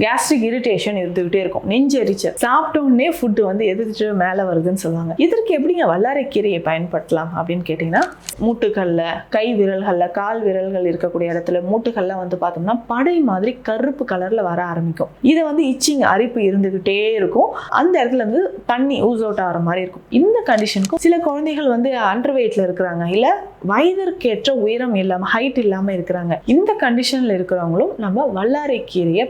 Gastric irritation இருந்துகிட்டே இருக்கும். நெஞ்சு எரிச்சல். சாப்பிட்டோன்னே ஃபுட்டு வந்து எதிர்த்து மேலே வருதுன்னு சொல்லுவாங்க. இதற்கு எப்படிங்க வல்லாரைக்கீரையை பயன்படுத்தலாம் அப்படின்னு கேட்டிங்கன்னா மூட்டுகளில் கை விரல்களில் கால் விரல்கள் இருக்கக்கூடிய இடத்துல மூட்டுகள்லாம் வந்து பார்த்தோம்னா படை மாதிரி கருப்பு கலரில் வர ஆரம்பிக்கும். இதை வந்து இச்சிங் அரிப்பு இருந்துக்கிட்டே இருக்கும். அந்த இடத்துல வந்து தண்ணி ஊஸ் அவுட் ஆகிற மாதிரி இருக்கும். இந்த கண்டிஷனுக்கும் சில குழந்தைகள் வந்து அண்டர் வெயிட்டில் இருக்கிறாங்க. இல்லை வயதிற்கேற்ற உயரம் இல்லாமல் ஹைட் இல்லாமல் இருக்கிறாங்க. இந்த கண்டிஷனில் இருக்கிறவங்களும் நம்ம வல்லாரைக்கீரையை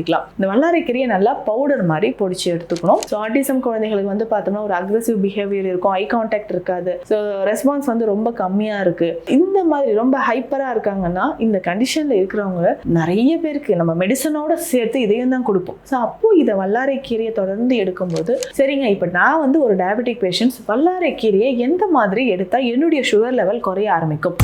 பயன்படுத்திக்கலாம். இந்த வல்லாரைக்கீரையை நல்லா பவுடர் மாதிரி பொடிச்சு எடுத்துக்கணும். ஸோ ஆட்டிசம் குழந்தைகளுக்கு வந்து பார்த்தோம்னா ஒரு அக்ரெசிவ் பிஹேவியர் இருக்கும். ஐ கான்டாக்ட் இருக்காது. ஸோ ரெஸ்பான்ஸ் வந்து ரொம்ப கம்மியாக இருக்குது இந்த மாதிரி ரொம்ப ஹைப்பராக இருக்காங்கன்னா இந்த கண்டிஷனில் இருக்கிறவங்க நிறைய பேருக்கு நம்ம மெடிசனோட சேர்த்து இதையும் தான் கொடுப்போம். ஸோ அப்போ இதை வல்லாரைக்கீரையை தொடர்ந்து எடுக்கும்போது சரிங்க இப்போ நான் வந்து ஒரு டயபெட்டிக் பேஷண்ட்ஸ் வல்லாரைக்கீரையை எந்த மாதிரி எடுத்தால் என்னுடைய சுகர் லெவல் குறைய ஆரம்பிக்கும்?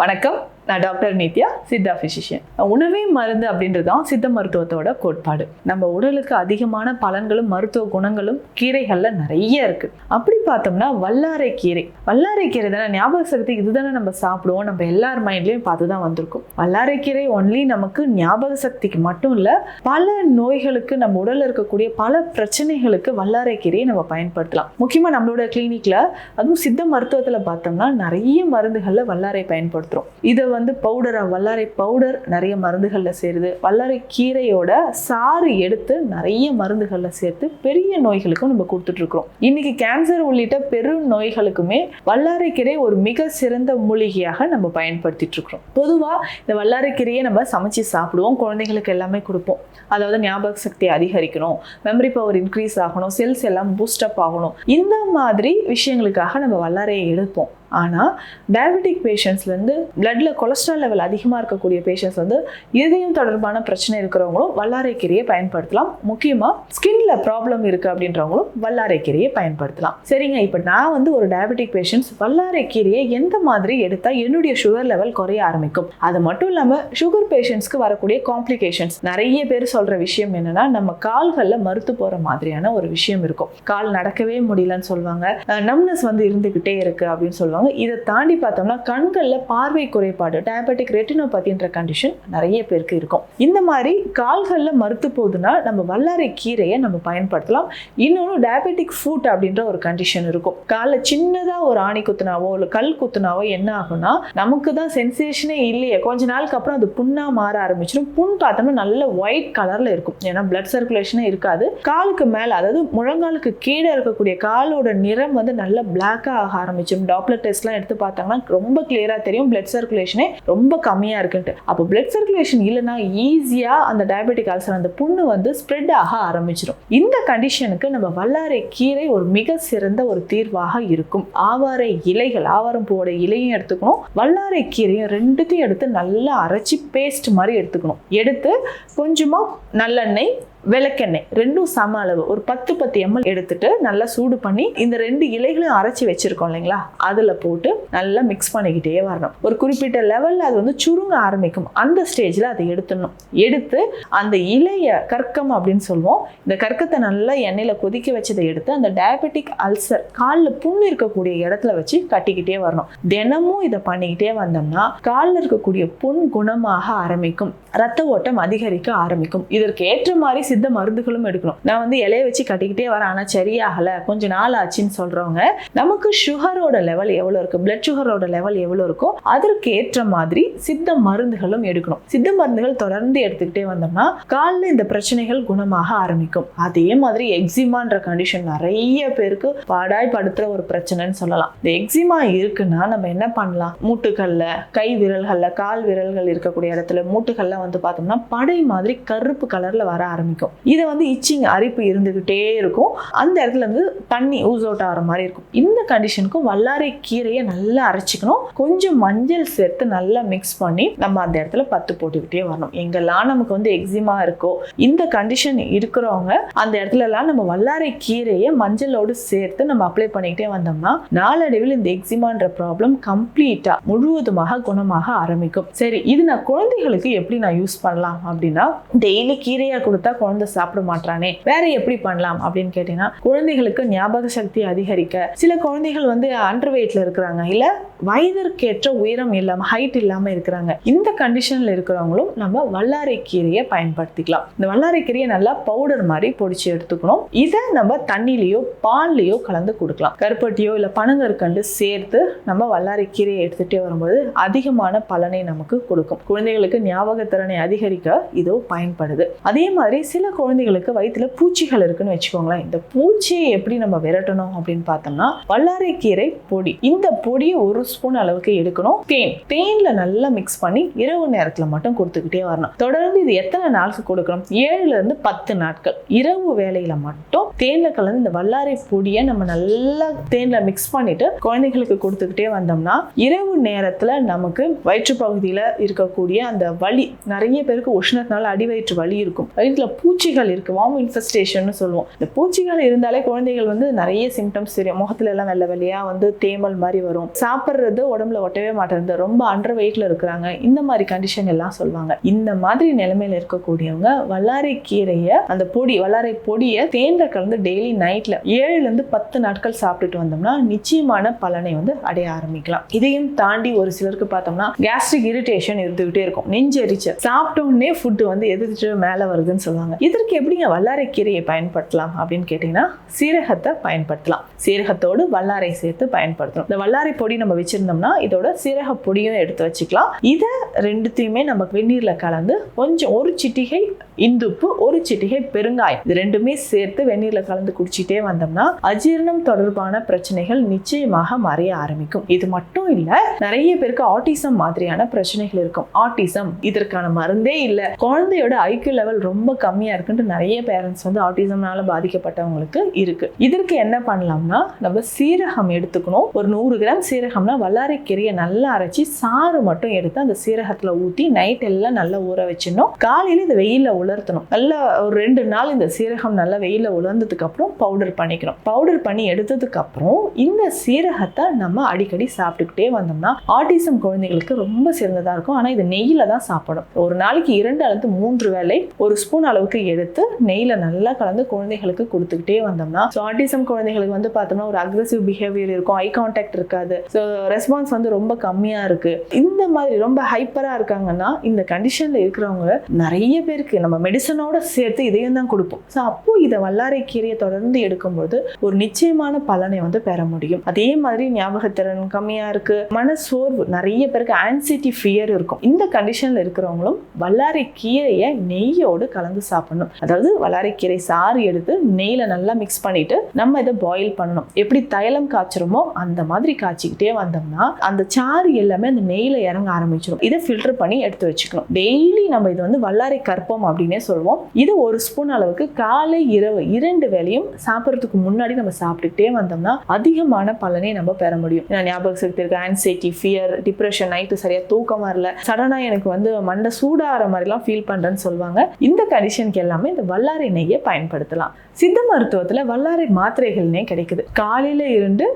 வணக்கம். நான் டாக்டர் நித்யா சித்தா பிசிஷியன் உணவே மருந்து அப்படின்றது தான் சித்த மருத்துவத்தோட கோட்பாடு. நம்ம உடலுக்கு அதிகமான பலன்களும் மருத்துவ குணங்களும் கீரைகள்ல நிறைய இருக்கு. அப்படி பார்த்தோம்னா வல்லாரை கீரை. வல்லாரை கீரை தானே? ஞாபக சக்தி இதுதானே நம்ம சாப்பிடுவோம். நம்ம எல்லார் மைண்ட்லயும் பார்த்து தான் வந்திருக்கும். வல்லாரை கீரை ஒன்லி நமக்கு ஞாபக சக்திக்கு மட்டும் இல்ல பல நோய்களுக்கு நம்ம உடல்ல இருக்கக்கூடிய பல பிரச்சனைகளுக்கு வல்லாரை கீரையை நம்ம பயன்படுத்தலாம். முக்கியமா நம்மளோட கிளினிக்ல அதுவும் சித்த மருத்துவத்துல பார்த்தோம்னா நிறைய மருந்துகள்ல வல்லாரை பயன்படுத்துறோம். இதை வந்து பவுடராக வல்லாரை பவுடர் நிறைய மருந்துகளில் சேருது. வல்லாரை கீரையோட சாறு எடுத்து நிறைய மருந்துகளில் சேர்த்து பெரிய நோய்களுக்கும் நம்ம கொடுத்துட்ருக்குறோம். இன்றைக்கி இன்னைக்கு கேன்சர் உள்ளிட்ட பெரும் நோய்களுக்குமே வல்லாரை கீரை ஒரு மிக சிறந்த மூலிகையாக நம்ம பயன்படுத்திட்டு இருக்கிறோம் இந்த வல்லாரை கீரையை நம்ம சமைச்சு சாப்பிடுவோம். குழந்தைங்களுக்கு எல்லாமே கொடுப்போம். அதாவது ஞாபக சக்தி அதிகரிக்கணும். மெமரி பவர் இன்க்ரீஸ் ஆகணும். செல்ஸ் எல்லாம் பூஸ்டப் ஆகணும். இந்த மாதிரி விஷயங்களுக்காக நம்ம வல்லாரையை எடுப்போம். ஆனால் டயபெட்டிக் பேஷண்ட்ஸ்லேருந்து பிளட்டில் கொலஸ்ட்ரால் லெவல் அதிகமாக இருக்கக்கூடிய பேஷண்ட்ஸ் வந்து இதயம் தொடர்பான பிரச்சனை இருக்கிறவங்களும் வல்லாரைக்கீரையை பயன்படுத்தலாம். முக்கியமாக ஸ்கின்ல ப்ராப்ளம் இருக்குது அப்படின்றவங்களும் வல்லாரைக்கீரையை பயன்படுத்தலாம். சரிங்க இப்போ நான் வந்து ஒரு டயபெட்டிக் பேஷண்ட்ஸ் வல்லாரைக்கீரையை எந்த மாதிரி எடுத்தால் என்னுடைய சுகர் லெவல் குறைய ஆரம்பிக்கும்? அது மட்டும் இல்லாமல் சுகர் பேஷண்ட்ஸ்க்கு வரக்கூடிய காம்ப்ளிகேஷன்ஸ் நிறைய பேர் சொல்கிற விஷயம் என்னென்னா நம்ம கால்களில் மறுத்து போகிற மாதிரியான ஒரு விஷயம் இருக்கும். கால் நடக்கவே முடியலன்னு சொல்லுவாங்க. நம்னஸ் வந்து இருந்துக்கிட்டே இருக்குது அப்படின்னு சொல்லுவாங்க. இதை தாண்டி பார்த்தோம்னா கண்களில் பார்வை குறைபாடு டயபெட்டிக் ரெட்டினோபதின்ற கண்டிஷன் நிறைய பேருக்கு இருக்கும். இந்த மாதிரி கால்களில் மறுத்து போகுதுன்னா நம்ம வல்லாரை கீரையை நம்ம பயன்படுத்தலாம். இன்னொன்று டயபெட்டிக் ஃபுட் அப்படின்ற ஒரு கண்டிஷன் இருக்கும். காலில் சின்னதாக ஒரு ஆணி குத்துனாவோ இல்லை கல் குத்துனாவோ என்ன ஆகும்னா நமக்கு தான் சென்சேஷனே இல்லையே. கொஞ்ச நாளுக்கு அப்புறம் அது புண்ணாக மாற ஆரம்பிச்சிடும். புண் பார்த்தோம்னா நல்ல ஒயிட் கலரில் இருக்கும். ஏன்னா பிளட் சர்க்குலேஷனே இருக்காது. காலுக்கு மேலே அதாவது முழங்காலுக்கு கீழே இருக்கக்கூடிய காலோட நிறம் வந்து நல்ல பிளாக்காக ஆக ஆரம்பிச்சிடும். டாப்லெட் டெஸ்ட்லாம் எடுத்து பார்த்தாங்கன்னா ரொம்ப கிளியராக தெரியும். பிளட் சர்க்குலேஷனே ரொம்ப கம்மியாக இருக்குன்ட்டு. அப்போ பிளட் சர்க்குலேஷன் இல்லைன்னா ஈஸியாக அந்த டயபெட்டிக் அல்சர் அந்த புண்ணு வந்து ஸ்ப்ரெட் ஆக ஆரம்பிச்சிடும் இந்த கண்டிஷனுக்கு நம்ம வல்லாரை கீரை ஒரு மிக சிறந்த ஒரு தீர்வாக இருக்கும். ஆவாரை இலைகள் ஆவாரம் பூவோட இலையும் எடுத்துக்கணும். வல்லாரை கீரையும் ரெண்டுத்தையும் எடுத்து நல்லா அரைச்சி பேஸ்ட் மாதிரி எடுத்துக்கணும். எடுத்து கொஞ்சமாக நல்லெண்ணெய் விளக்கெண்ணெய் ரெண்டும் சம அளவு. ஒரு பத்து பத்து எம்எல் எடுத்துட்டு நல்லா சூடு பண்ணி இந்த ரெண்டு இலைகளையும் அரைச்சி வச்சிருக்கோம் இல்லைங்களா? அதில் போட்டு நல்லா மிக்ஸ் பண்ணிக்கிட்டே வரணும். ஒரு குறிப்பிட்ட லெவலில் அது வந்து சுருங்க ஆரம்பிக்கும். அந்த ஸ்டேஜில் அதை எடுத்துடணும். எடுத்து அந்த இலைய கற்கம் அப்படின்னு சொல்லுவோம். இந்த கற்கத்தை நல்லா எண்ணெயில் கொதிக்க வச்சதை எடுத்து அந்த டயபெட்டிக் அல்சர் காலில் புண்ணு இருக்கக்கூடிய இடத்துல வச்சு கட்டிக்கிட்டே வரணும். தினமும் இதை பண்ணிக்கிட்டே வந்தோம்னா காலில் இருக்கக்கூடிய புண் குணமாக ஆரம்பிக்கும். ரத்த ஓட்டம் அதிகரிக்க ஆரம்பிக்கும். இதற்கு ஏற்ற மாதிரி சித்த மருந்துகளும் எடுக்கணும். நான் வந்து இலைய வச்சு கட்டிக்கிட்டே வரேன். ஆனால் சரியாகலை. கொஞ்சம் நாள் ஆச்சுன்னு சொல்றவங்க நமக்கு சுகரோட லெவல் எவ்வளோ இருக்கு? பிளட் சுகரோட லெவல் எவ்வளோ இருக்கோ அதற்கு ஏற்ற மாதிரி சித்த மருந்துகளும் எடுக்கணும். சித்த மருந்துகள் தொடர்ந்து எடுத்துக்கிட்டே வந்தோம்னா காலில் இந்த பிரச்சனைகள் குணமாக ஆரம்பிக்கும். அதே மாதிரி எக்ஸிமான்ற கண்டிஷன் நிறைய பேருக்கு பாடாய் படுத்துற ஒரு பிரச்சனைன்னு சொல்லலாம். இந்த எக்ஸிமா இருக்குன்னா நம்ம என்ன பண்ணலாம்? மூட்டுகளில் கை விரல்களில் கால் விரல்கள் இருக்கக்கூடிய இடத்துல மூட்டுகள்லாம் வந்து பார்த்தோம்னா படை மாதிரி கருப்பு கலரில் வர ஆரம்பிக்கும். இதை வந்து இச்சிங் அரிப்பு இருந்துக்கிட்டே இருக்கும். அந்த இடத்துல வந்து தண்ணி ஊஸ் அவுட் ஆகிற மாதிரி இருக்கும். இந்த கண்டிஷனுக்கும் வல்லாரை கீரையை நல்லா அரைச்சிக்கணும். கொஞ்சம் மஞ்சள் சேர்த்து நல்லா மிக்ஸ் பண்ணி நம்ம அந்த இடத்துல பத்து போட்டுக்கிட்டே வரணும். எங்கெல்லாம் நமக்கு வந்து எக்ஸிமா இருக்கோ இந்த கண்டிஷன் இருக்கிறவங்க அந்த இடத்துலலாம் நம்ம வல்லாரை கீரையை மஞ்சளோடு சேர்த்து நம்ம அப்ளை பண்ணிக்கிட்டே வந்தோம்னா நாளடைவில் இந்த எக்ஸிமான்ற ப்ராப்ளம் கம்ப்ளீட்டா முழுவதுமாக குணமாக ஆரம்பிக்கும். சரி இது நான் குழந்தைகளுக்கு எப்படி நான் யூஸ் பண்ணலாம் அப்படின்னா டெய்லி கீரையா கொடுத்தா குழந்தை சாப்பிட மாட்டானே வேற எப்படி பண்ணலாம் அப்படின்னு கேட்டீங்கன்னா குழந்தைகளுக்கு ஞாபக சக்தி அதிகரிக்க. சில குழந்தைகள் வந்து அண்டர் வெயிட்ல இருக்கிறாங்க. இல்ல வயதிற்கேற்ற உயரம் இல்லாம ஹைட் இல்லாம இருக்கிறாங்க. இந்த கண்டிஷன்ல இருக்கிறவங்களும் நம்ம வல்லாரை கீரையை பயன்படுத்திக்கலாம். இந்த வல்லாரை கீரையை நல்லா பவுடர் மாதிரி பொடிச்சு எடுத்துக்கணும். இதை நம்ம தண்ணிலேயோ பால்லையோ கலந்து கொடுக்கலாம். கருப்பட்டியோ இல்ல பனங்கற்கண்டு சேர்த்து நம்ம வல்லாரை கீரையை எடுத்துட்டே வரும்போது அதிகமான பலனை நமக்கு கொடுக்கும். குழந்தைகளுக்கு ஞாபக திறனை அதிகரிக்க இதோ பயன்படுது. அதே மாதிரி சில குழந்தைகளுக்கு வயிற்றுல பூச்சிகள் இருக்குன்னு வச்சுக்கோங்களேன். இந்த பூச்சியை எப்படி நம்ம விரட்டணும் அப்படின்னு பார்த்தோம்னா வல்லாரைக்கீரை பொடி. இந்த பொடியை ஒரு ஸ்பூன் அளவுக்கு எடுக்கணும். தேன். தேனில் நல்லா மிக்ஸ் பண்ணி இரவு நேரத்தில் மட்டும் கொடுத்துக்கிட்டே வரணும். தொடர்ந்து இது எத்தனை நாளுக்கு கொடுக்கணும்? ஏழுல இருந்து பத்து நாட்கள். இரவு வேலையில மட்டும் தேனில் கலந்து இந்த வல்லாரை பொடியை நம்ம நல்லா தேனில் மிக்ஸ் பண்ணிட்டு குழந்தைகளுக்கு கொடுத்துக்கிட்டே வந்தோம்னா இரவு நேரத்தில் நமக்கு வயிற்று பகுதியில் இருக்கக்கூடிய அந்த வலி நிறைய பேருக்கு உஷ்ணத்தினால அடி வயிற்று வலி இருக்கும். வயிற்றுல பூச்சிகள் இருக்குது வாம் இன்ஃபெஸ்டேஷன் சொல்லுவோம். இந்த பூச்சிகள் இருந்தாலே குழந்தைகள் வந்து நிறைய சிம்டம்ஸ் தெரியும். முகத்துல எல்லாம் வெள்ள வெள்ளையாக வந்து தேமல் மாதிரி வரும். சாப்பிட்றது உடம்புல ஒட்டவே மாட்டேங்குது. ரொம்ப அண்டர் வெயிட்ல இருக்கிறாங்க. இந்த மாதிரி கண்டிஷன் எல்லாம் சொல்லுவாங்க. இந்த மாதிரி நிலைமையில இருக்கக்கூடியவங்க வல்லாரை கீரையை அந்த பொடி வல்லாரை பொடியை தேன்ல கலந்து டெய்லி நைட்ல ஏழுல இருந்து பத்து நாட்கள் சாப்பிட்டுட்டு வந்தோம்னா நிச்சயமான பலனை வந்து அடைய ஆரம்பிக்கலாம். இதையும் தாண்டி ஒரு சிலருக்கு பார்த்தோம்னா கேஸ்ட்ரிக் இரிட்டேஷன் இருந்துகிட்டே இருக்கும். நெஞ்செரிச்சல். சாப்பிட்டோன்னே ஃபுட்டு வந்து எதிர்த்து மேலே வருதுன்னு சொல்லுவாங்க. இதற்கு எப்படிங்க வல்லாரைக்கீரையை பயன்படுத்தலாம் அப்படின்னு கேட்டிங்கன்னா சீரகத்தை பயன்படுத்தலாம். சீரகத்தோடு வல்லாரை சேர்த்து பயன்படுத்தணும். இந்த வல்லாரை பொடி நம்ம வச்சிருந்தோம்னா இதோட சீரக பொடியும் எடுத்து வச்சுக்கலாம். இதை ரெண்டுத்தையுமே நம்ம வெந்நீரில் கலந்து கொஞ்சம் ஒரு சிட்டிகை இந்துப்பு ஒரு சிட்டிகை பெருங்காயம். இது ரெண்டுமே சேர்த்து வெந்நீர்ல கலந்து குடிச்சிட்டே வந்தோம்னா அஜீரணம் தொடர்பான பிரச்சனைகள் நிச்சயமாக மறைய ஆரம்பிக்கும். இது மட்டும் இல்ல நிறைய பேருக்கு ஆட்டிசம் மாதிரியான பிரச்சனைகள் இருக்கும். ஆட்டிசம் இதற்கான மருந்தே இல்ல. குழந்தையோட ஐக்கிய லெவல் ரொம்ப கம்மியா இருக்குன்ட்டு நிறைய பேரண்ட்ஸ் வந்து ஆட்டிசம்னால பாதிக்கப்பட்டவங்களுக்கு இருக்கு. இதற்கு என்ன பண்ணலாம்னா நம்ம சீரகம் எடுத்துக்கணும். ஒரு நூறு கிராம் சீரகம்னா வல்லாரை கீரையை நல்லா அரைச்சி சாறு மட்டும் எடுத்து அந்த சீரகத்துல ஊத்தி நைட் எல்லாம் நல்லா ஊற வச்சிடணும். காலையில இதை உள்ள உலர்த்தணும். நல்லா ஒரு ரெண்டு நாள் இந்த சீரகம் நல்லா வெயிலில் உலர்ந்ததுக்கு அப்புறம் பவுடர் பண்ணிக்கணும். பவுடர் பண்ணி எடுத்ததுக்கு அப்புறம் இந்த சீரகத்தை நம்ம அடிக்கடி சாப்பிட்டுக்கிட்டே வந்தோம்னா ஆட்டிசம் குழந்தைகளுக்கு ரொம்ப சிறந்ததா இருக்கும். ஆனா இது நெய்யில தான் சாப்பிடும். ஒரு நாளைக்கு இரண்டு அல்லது மூன்று வேளை ஒரு ஸ்பூன் அளவுக்கு எடுத்து நெய்யில நல்லா கலந்து குழந்தைகளுக்கு கொடுத்துக்கிட்டே வந்தோம்னா ஸோ ஆட்டிசம் குழந்தைகளுக்கு வந்து பார்த்தோம்னா ஒரு அக்ரெசிவ் பிஹேவியர் இருக்கும். ஐ கான்டாக்ட் இருக்காது. ஸோ ரெஸ்பான்ஸ் வந்து ரொம்ப கம்மியா இருக்கு. இந்த மாதிரி ரொம்ப ஹைப்பரா இருக்காங்கன்னா இந்த கண்டிஷன்ல இருக்கிறவங்க நிறைய பேருக்கு நம்ம மெடிசனோட சேர்த்து இதையும் தான் கொடுப்போம். ஸோ அப்போ இதை வல்லாரை கீரையை தொடர்ந்து எடுக்கும்போது ஒரு நிச்சயமான பலனை வந்து பெற முடியும். அதே மாதிரி ஞாபகத்திறன் கம்மியாக இருக்குது மன சோர்வு நிறைய பேருக்கு ஆன்சைட்டி ஃபியர் இருக்கும். இந்த கண்டிஷனில் இருக்கிறவங்களும் வல்லாரை கீரையை நெய்யோடு கலந்து சாப்பிடணும். அதாவது வல்லாரை கீரை சாறு எடுத்து நெய்யில் நல்லா மிக்ஸ் பண்ணிட்டு நம்ம இதை பாயில் பண்ணணும். எப்படி தைலம் காய்ச்சறோமோ அந்த மாதிரி காய்ச்சிக்கிட்டே வந்தோம்னா அந்த சாறு எல்லாமே அந்த நெய்யில் இறங்க ஆரம்பிச்சிடும் இதை ஃபில்டர் பண்ணி எடுத்து வச்சுக்கணும். டெய்லி நம்ம இது வந்து வல்லாரை கற்பம் அப்படின்னு அப்படின்னே சொல்லுவோம். இது ஒரு ஸ்பூன் அளவுக்கு காலை இரவு இரண்டு வேளையும் சாப்பிட்றதுக்கு முன்னாடி நம்ம சாப்பிட்டுக்கிட்டே வந்தோம்னா அதிகமான பலனை நம்ம பெற முடியும். ஏன்னா ஞாபக சக்தி இருக்கு. ஆன்சைட்டி ஃபியர் டிப்ரெஷன் நைட்டு சரியா தூக்கம் வரல. சடனாக எனக்கு வந்து மண்டை சூடாகிற மாதிரிலாம் ஃபீல் பண்ணுறேன்னு சொல்லுவாங்க. இந்த கண்டிஷனுக்கு எல்லாமே இந்த வல்லாரை நெய்யை பயன்படுத்தலாம். சித்த மருத்துவத்தில் வல்லாரை மாத்திரைகள்னே கிடைக்குது. காலையில் இருந்து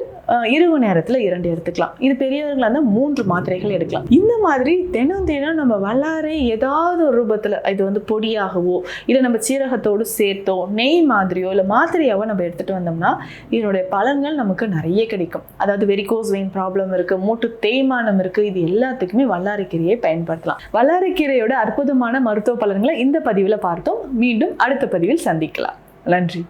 இரவு நேரத்தில் இரண்டு எடுத்துக்கலாம். இது பெரியவர்களாக இருந்தால் மூன்று மாத்திரைகள் எடுக்கலாம். இந்த மாதிரி தினம் தினம் நம்ம வல்லாரை ஏதாவது ஒரு ரூபத்தில் இது வந்து பொடியாகவோ இல்லை நம்ம சீரகத்தோடு சேர்த்தோ நெய் மாதிரியோ இல்லை மாத்திரையாவோ நம்ம எடுத்துகிட்டு வந்தோம்னா இதனுடைய பலன்கள் நமக்கு நிறைய கிடைக்கும். அதாவது வெரிகோஸ் வெயின் ப்ராப்ளம் இருக்குது மூட்டு தேய்மானம் இருக்குது இது எல்லாத்துக்குமே வல்லாரைக்கீரையை பயன்படுத்தலாம். வல்லாரைக்கீரையோட அற்புதமான மருத்துவ பலன்களை இந்த பதிவில் பார்த்தோம். மீண்டும் அடுத்த பதிவில் சந்திக்கலாம். நன்றி.